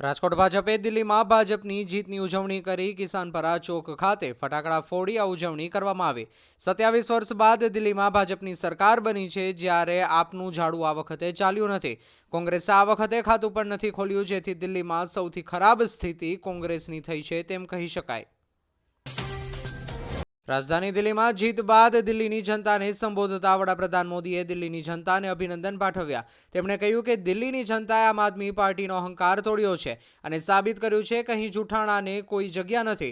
રાજકોટ ભાજપે દિલ્હીમાં ભાજપની જીતની ઉજવણી કરી કિસાનપરા ચોક ખાતે ફટાકડા ફોડી આ ઉજવણી કરવામાં આવી. સત્યાવીસ વર્ષ બાદ દિલ્હીમાં ભાજપની સરકાર બની છે જ્યારે આપનું ઝાડુ આ વખતે ચાલ્યું નથી. કોંગ્રેસે આ વખતે ખાતું પણ નથી ખોલ્યું, જેથી દિલ્હીમાં સૌથી ખરાબ સ્થિતિ કોંગ્રેસની થઈ છે તેમ કહી શકાય. રાજધાની દિલ્હીમાં જીત બાદ દિલ્હીની જનતાને સંબોધતા વડાપ્રધાન મોદીએ દિલ્હીની જનતાને અભિનંદન પાઠવ્યા. તેમણે કહ્યું કે દિલ્હીની જનતાએ આમ આદમી પાર્ટીનો અહંકાર તોડ્યો છે અને સાબિત કર્યું છે કે અહીં જૂઠાણાને કોઈ જગ્યા નથી.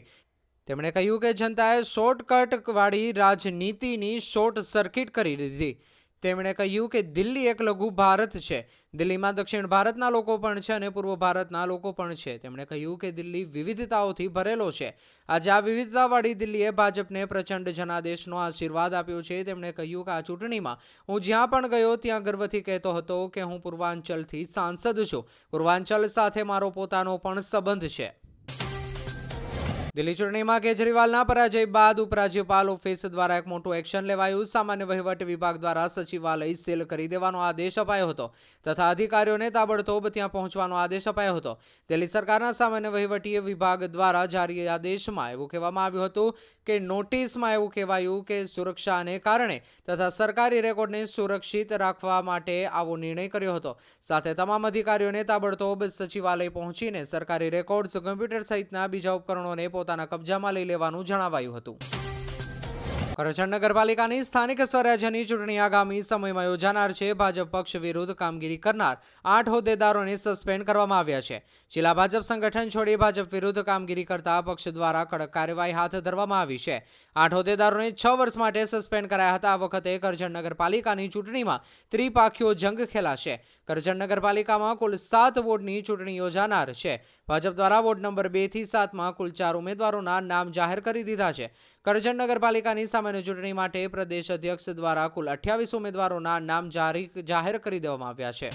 તેમણે કહ્યું કે જનતાએ શોર્ટકટવાળી રાજનીતિની શોર્ટ સર્કિટ કરી દીધી. તેમણે કહ્યું કે દિલ્હી એક લઘુ ભારત છે. દિલ્હીમાં દક્ષિણ ભારતના લોકો પણ છે અને પૂર્વ ભારતના લોકો પણ છે. તેમણે કહ્યું કે દિલ્હી વિવિધતાઓથી ભરેલો છે. આજે આ વિવિધતાવાળી દિલ્હીએ ભાજપને પ્રચંડ જનાદેશનો આશીર્વાદ આપ્યો છે. તેમણે કહ્યું કે આ ચૂંટણીમાં હું જ્યાં પણ ગયો ત્યાં ગર્વથી કહેતો હતો કે હું પૂર્વાંચલથી સાંસદ છું. પૂર્વાંચલ સાથે મારો પોતાનો પણ સંબંધ છે. દિલ્હી ચૂંટણીમાં કેજરીવાલના પરાજય બાદ ઉપરાજ્યપાલ ઓફિસ દ્વારા એક મોટું એક્શન લેવાયું. સામાન્ય વહીવટ વિભાગ દ્વારા સચિવાલય સીલ કરી દેવાનો આદેશ અપાયો હતો તથા અધિકારીઓને તાબડતોબ ત્યાં પહોંચવાનો આદેશ અપાયો હતો. દિલ્હી સરકારના સામાન્ય વહીવટીય વિભાગ દ્વારા જારી આદેશમાં એવું કહેવામાં આવ્યું હતું કે નોટિસમાં એવું કહેવાયું કે સુરક્ષાને કારણે તથા સરકારી રેકોર્ડને સુરક્ષિત રાખવા માટે આવો નિર્ણય કર્યો હતો. સાથે તમામ અધિકારીઓને તાબડતોબ સચિવાલય પહોંચીને સરકારી રેકોર્ડ્સ, કમ્પ્યુટર સહિતના બીજા ઉપકરણોને પોતાના કબજામાં લઈ લેવાનું જણાવાયું હતું. કરજણ નગરપાલિકાની સ્થાનિક સ્વરાજ્યની ચૂંટણી આગામી સમયમાં યોજાનાર છે. ભાજપ પક્ષ વિરુદ્ધ કામગીરી કરનાર આઠ હોદ્દેદારોને સસ્પેન્ડ કરવામાં આવ્યા છે. જિલ્લા ભાજપ સંગઠન છોડી ભાજપ વિરુદ્ધ કામગીરી કરતા પક્ષ દ્વારા કડક કાર્યવાહી હાથ ધરવામાં આવી છે. આઠ હોદ્દેદારોને છ વર્ષ માટે સસ્પેન્ડ કરાયા હતા. આ વખતે કરજણ નગરપાલિકાની ચૂંટણીમાં ત્રિપાખીઓ જંગ ખેલાશે. કરજણ નગરપાલિકામાં કુલ સાત વોર્ડની ચૂંટણી યોજાનાર છે. ભાજપ દ્વારા વોર્ડ નંબર બેથી સાતમાં કુલ ચાર ઉમેદવારોના નામ જાહેર કરી દીધા છે. કરજણ નગરપાલિકાની સામાન્ય ચૂંટણી માટે પ્રદેશ અધ્યક્ષ દ્વારા કુલ અઠ્યાવીસ ઉમેદવારોના નામ જારી જાહેર કરી દેવામાં આવ્યા છે.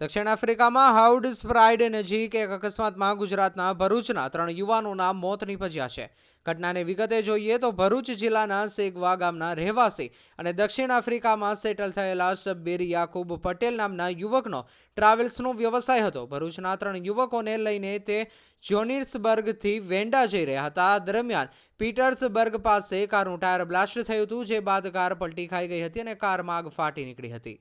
દક્ષિણ આફ્રિકામાં હાઉડ સ્પ્રાઇડ નજીક એક અકસ્માતમાં ગુજરાતના ભરૂચના ત્રણ યુવાનોના મોત નીપજ્યા છે. ઘટનાને વિગતે જોઈએ તો ભરૂચ જિલ્લાના સેગવા ગામના રહેવાસી અને દક્ષિણ આફ્રિકામાં સેટલ થયેલા શબ્બીર યાકુબ પટેલ નામના યુવકનો ટ્રાવેલ્સનો વ્યવસાય હતો. ભરૂચના ત્રણ યુવકોને લઈને તે જોનિર્સબર્ગથી વેન્ડા જઈ રહ્યા હતા. દરમિયાન પીટર્સબર્ગ પાસે કારનું ટાયર બ્લાસ્ટ થયું હતું, જે બાદ કાર પલટી ખાઈ ગઈ હતી અને કારમાં આગ ફાટી નીકળી હતી.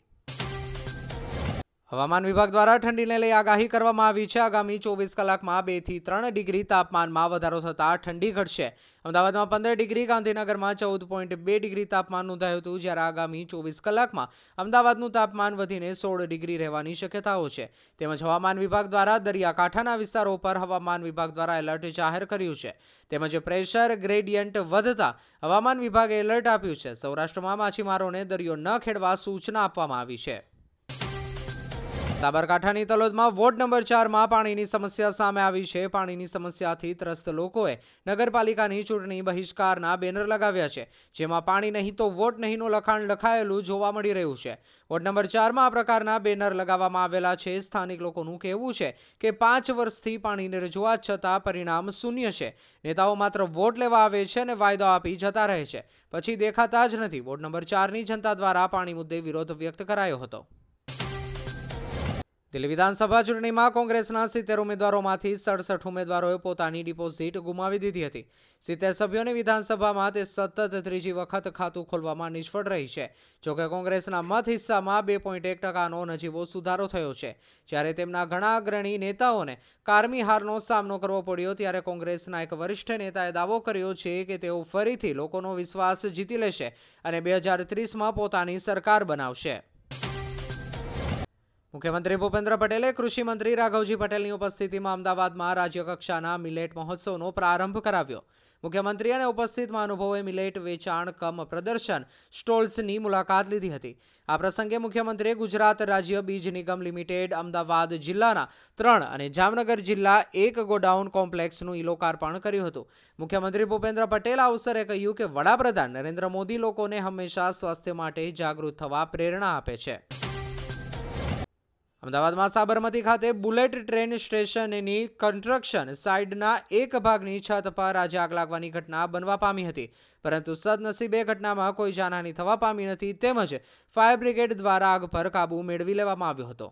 હવામાન વિભાગ દ્વારા ઠંડીને લઈ આગાહી કરવામાં આવી છે. આગામી ચોવીસ કલાકમાં બેથી ત્રણ ડિગ્રી તાપમાનમાં વધારો થતાં ઠંડી ઘટશે. અમદાવાદમાં પંદર ડિગ્રી, ગાંધીનગરમાં ચૌદ પોઈન્ટ બે ડિગ્રી તાપમાન નોંધાયું હતું. જ્યારે આગામી ચોવીસ કલાકમાં અમદાવાદનું તાપમાન વધીને સોળ ડિગ્રી રહેવાની શક્યતાઓ છે. તેમજ હવામાન વિભાગ દ્વારા દરિયાકાંઠાના વિસ્તારો પર હવામાન વિભાગ દ્વારા એલર્ટ જાહેર કર્યું છે. તેમજ પ્રેશર ગ્રેડિયન્ટ વધતા હવામાન વિભાગે એલર્ટ આપ્યું છે. સૌરાષ્ટ્રમાં માછીમારોને દરિયો ન ખેડવા સૂચના આપવામાં આવી છે. સાબરકાંઠાની તલોદમાં વોર્ડ નંબર ચારમાં પાણીની સમસ્યા સામે આવી છે. પાણીની સમસ્યાથી ત્રસ્ત લોકોએ નગરપાલિકાની ચૂંટણી બહિષ્કારના બેનર લગાવ્યા છે, જેમાં પાણી નહીં તો વોટ નહીંનું લખાણ લખાયેલું જોવા મળી રહ્યું છે. વોર્ડ નંબર ચારમાં આ પ્રકારના બેનર લગાવવામાં આવેલા છે. સ્થાનિક લોકોનું કહેવું છે કે પાંચ વર્ષથી પાણીની રજૂઆત છતાં પરિણામ શૂન્ય છે. નેતાઓ માત્ર વોટ લેવા આવે છે અને વાયદો આપી જતા રહે છે. પછી દેખાતા જ નથી. વોર્ડ નંબર ચારની જનતા દ્વારા પાણી મુદ્દે વિરોધ વ્યક્ત કરાયો હતો. દિલ્હી વિધાનસભા ચૂંટણીમાં કોંગ્રેસના સિત્તેર ઉમેદવારોમાંથી સડસઠ ઉમેદવારોએ પોતાની ડિપોઝિટ ગુમાવી દીધી હતી. સિત્તેર સભ્યોની વિધાનસભામાં તે સતત ત્રીજી વખત ખાતું ખોલવામાં નિષ્ફળ રહી છે. જોકે કોંગ્રેસના મત હિસ્સામાં બે પોઈન્ટ એક ટકાનો નજીવો સુધારો થયો છે. જ્યારે તેમના ઘણા અગ્રણી નેતાઓને કારમી હારનો સામનો કરવો પડ્યો, ત્યારે કોંગ્રેસના એક વરિષ્ઠ નેતાએ દાવો કર્યો છે કે તેઓ ફરીથી લોકોનો વિશ્વાસ જીતી લેશે અને બે હજાર ત્રીસમાં પોતાની સરકાર બનાવશે. મુખ્યમંત્રી ભૂપેન્દ્ર પટેલે કૃષિ મંત્રી રાઘવજી પટેલની ઉપસ્થિતિમાં અમદાવાદમાં રાજ્યકક્ષાના મિલેટ મહોત્સવનો પ્રારંભ કરાવ્યો. મુખ્યમંત્રી અને ઉપસ્થિત મહાનુભાવોએ મિલેટ વેચાણ, કમ પ્રદર્શન, સ્ટોલ્સની મુલાકાત લીધી હતી. આ પ્રસંગે મુખ્યમંત્રીએ ગુજરાત રાજ્ય બીજ નિગમ લિમિટેડ, અમદાવાદ જિલ્લાના ત્રણ અને જામનગર જિલ્લા એક ગોડાઉન કોમ્પ્લેક્સનું ઈ લોકાર્પણ કર્યું હતું. મુખ્યમંત્રી ભૂપેન્દ્ર પટેલ આ અવસરે કહ્યું કે વડાપ્રધાન નરેન્દ્ર મોદી લોકોને હંમેશા સ્વાસ્થ્ય માટે જાગૃત થવા પ્રેરણા આપે છે. અમદાવાદમાં સાબરમતી ખાતે બુલેટ ટ્રેન સ્ટેશનની કન્સ્ટ્રક્શન સાઇડના એક ભાગની છત પર આજે આગ લાગવાની ઘટના બનવા પામી હતી. પરંતુ સદનસીબે ઘટનામાં કોઈ જાનહાની થવા પામી નથી, તેમજ ફાયર બ્રિગેડ દ્વારા આગ પર કાબૂ મેળવી લેવામાં આવ્યો હતો.